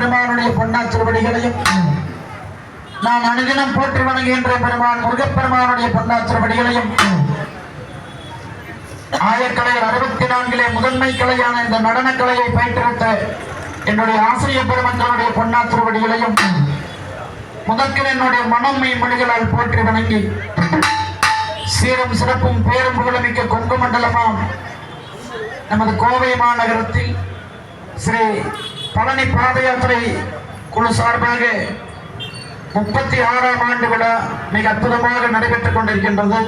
பெருமானுடைய பொன்னா நாம் நான் அனுதினம் போற்றி வணங்குகின்ற பெருமான் முருகப்பெருமானுடைய பொன்னா ஆயக்கலையில் அறுபத்தி நான்கிலே முதன்மை கலையான இந்த நடன கலையை பயிற்றுவித்த என்னுடைய ஆசிரியர் பெருமக்களுடைய பொன்னா முதற்கில் என்னுடைய மனம்மை மொழிகளால் போற்றி வணங்கி சீரும் சிறப்பும் பேரும் புகழமிக்க கொங்கு மண்டலமாம் நமது கோவை மாநகரத்தில் ஸ்ரீ பழனி பாத யாத்திரை குழு சார்பாக முப்பத்தி ஆறாம் ஆண்டு விழா மிக அற்புதமாக நடைபெற்றுக் கொண்டிருக்கின்றது.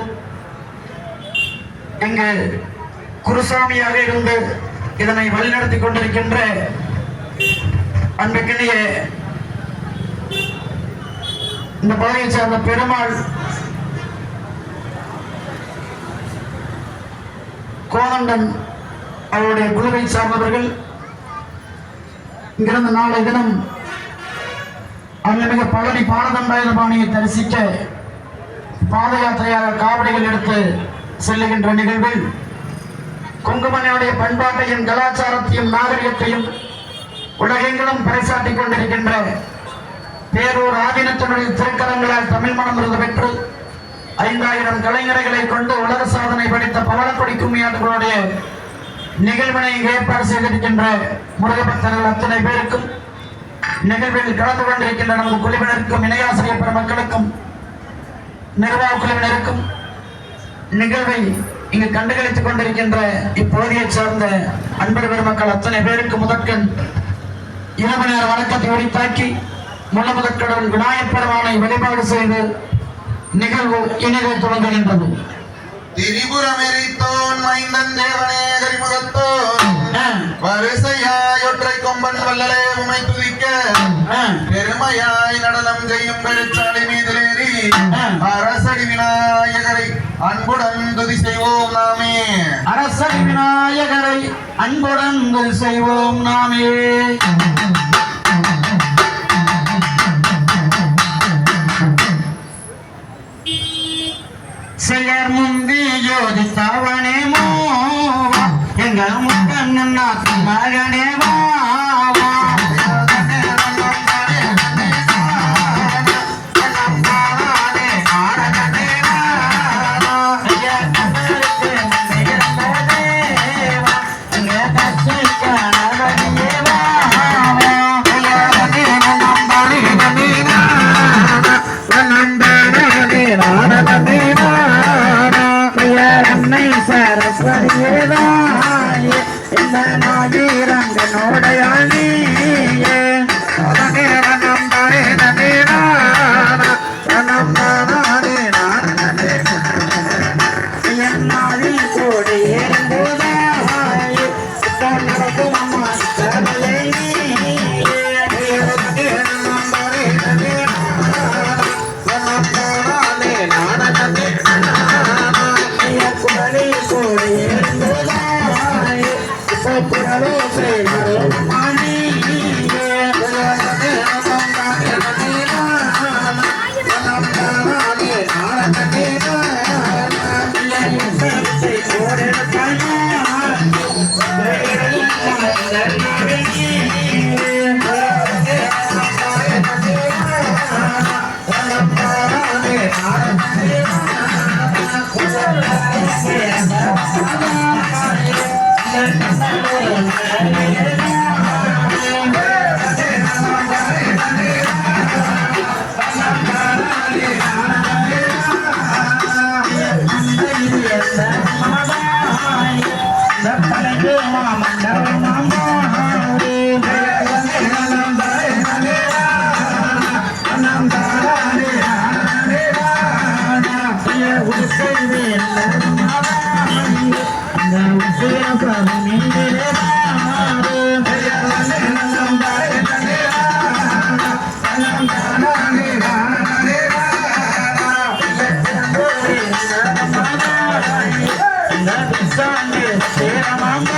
இங்கு குருசாமியாக இருந்து இதனை வழிநடத்தி கொண்டிருக்கின்ற அன்புக்கினிய இந்த பகுதியை சார்ந்த பெருமாள் கோதண்டன் அவருடைய குழுவை சார்ந்தவர்கள் பிறந்த நாளை தினம் அருள்மிகு பழனி பாலதண்டாயுதபாணியை தரிசிக்க பாத யாத்திரையாக காவடிகள் எடுத்து செல்லுகின்ற நிகழ்வில் குங்குமனையுடைய பண்பாட்டையும் கலாச்சாரத்தையும் நாகரிகத்தையும் உலகெங்கிலும் பறைசாட்டிக் கொண்டிருக்கின்ற பேரூர் ஆதீனத்தினுடைய திருக்கரங்களால் தமிழ் மனம் விருது பெற்று ஐந்தாயிரம் கலைஞர்களை கொண்டு உலக சாதனை படித்த பவளக்குடி கும்மியாட்டுகளுடைய நிகழ்வினை ஏற்பாடு செய்திருக்கின்ற முருகபக்தர்கள் அத்தனை பேருக்கும் நிகழ்வில் கலந்து கொண்டிருக்கின்ற நமது குழுவினருக்கும் இணையாசிரியர் பெருமக்களுக்கும் நிர்வாக குழுவினருக்கும் நிகழ்வை இங்கு கண்டுகளித்துக் கொண்டிருக்கின்ற இப்பகுதியைச் சார்ந்த அன்பர் பெருமக்கள் அத்தனை பேருக்கு முதற்கண் இரவு நேர வணக்கத்தை உரித்தாக்கி முள்ள முதற்கடவுள் விநாயகப் பெருமானை வழிபாடு செய்து நிகழ்வு இனிதை தொடங்குகின்றது திரிபுரமெரித்தோன் செய்யும் பெருச்சாலை மீதிலேறி அரசடி விநாயகரை அன்புடன் துதி செய்வோம் நாமே. அரசடி விநாயகரை அன்புடன் துதி செய்வோம் நாமே. செயர் முந்தி ஜோதி யோதித்தவனே மோவா. எங்கள் முக்கண்ணன் நாத்து மகனே நாடி ரங்கனோடையானே I'm I'm